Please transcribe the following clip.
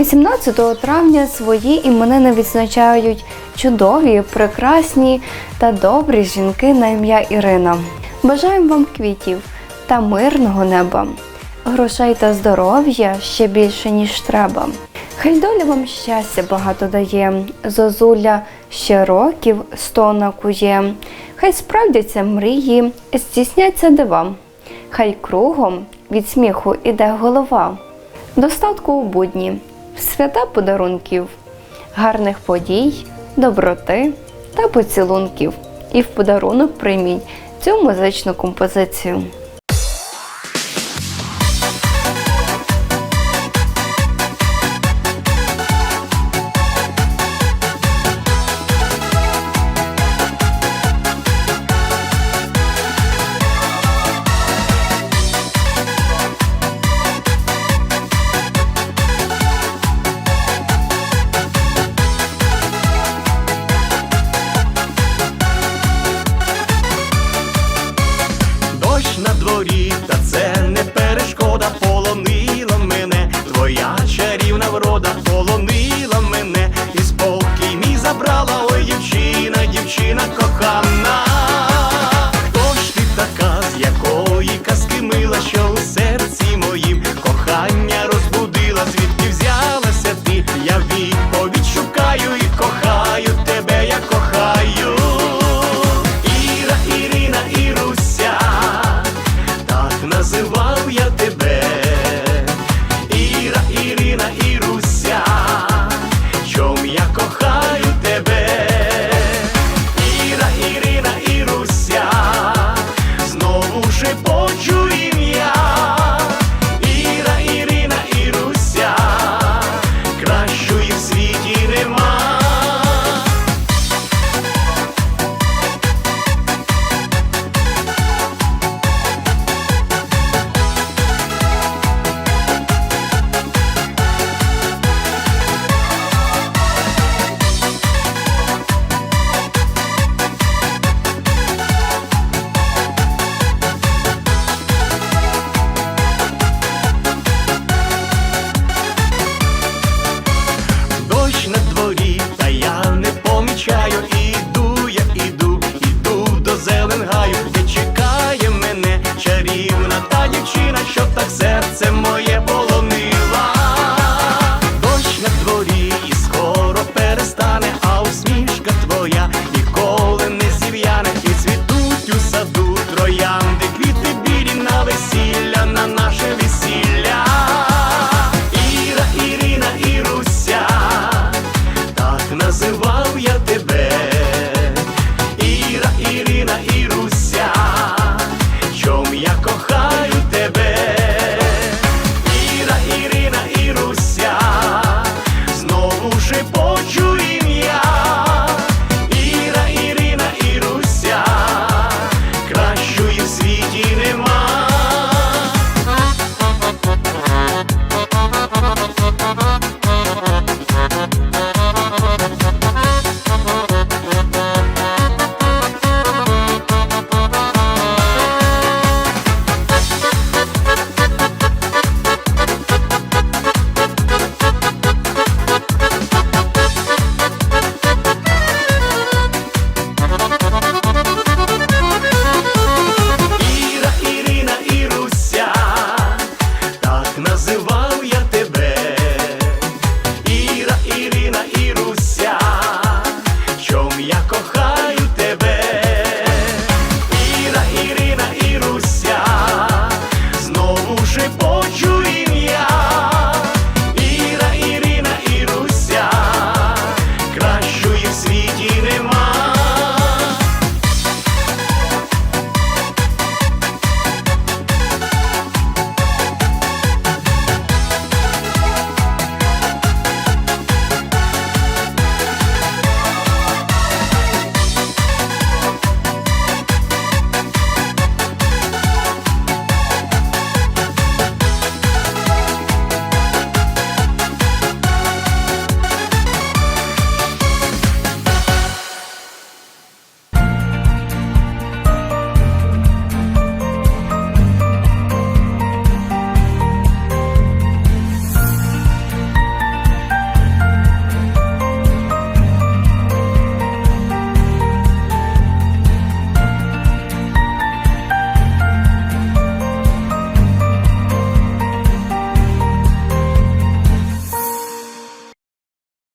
18 травня свої іменини відзначають чудові, прекрасні та добрі жінки на ім'я Ірина. Бажаємо вам квітів та мирного неба, грошей та здоров'я ще більше, ніж треба. Хай доля вам щастя багато дає, зозуля ще років сто накує. Хай справдяться мрії, стісняться дива. Хай кругом від сміху іде голова. Достатку у будні свята подарунків, гарних подій, доброти та поцілунків. І в подарунок прийміть цю музичну композицію. шепочу їм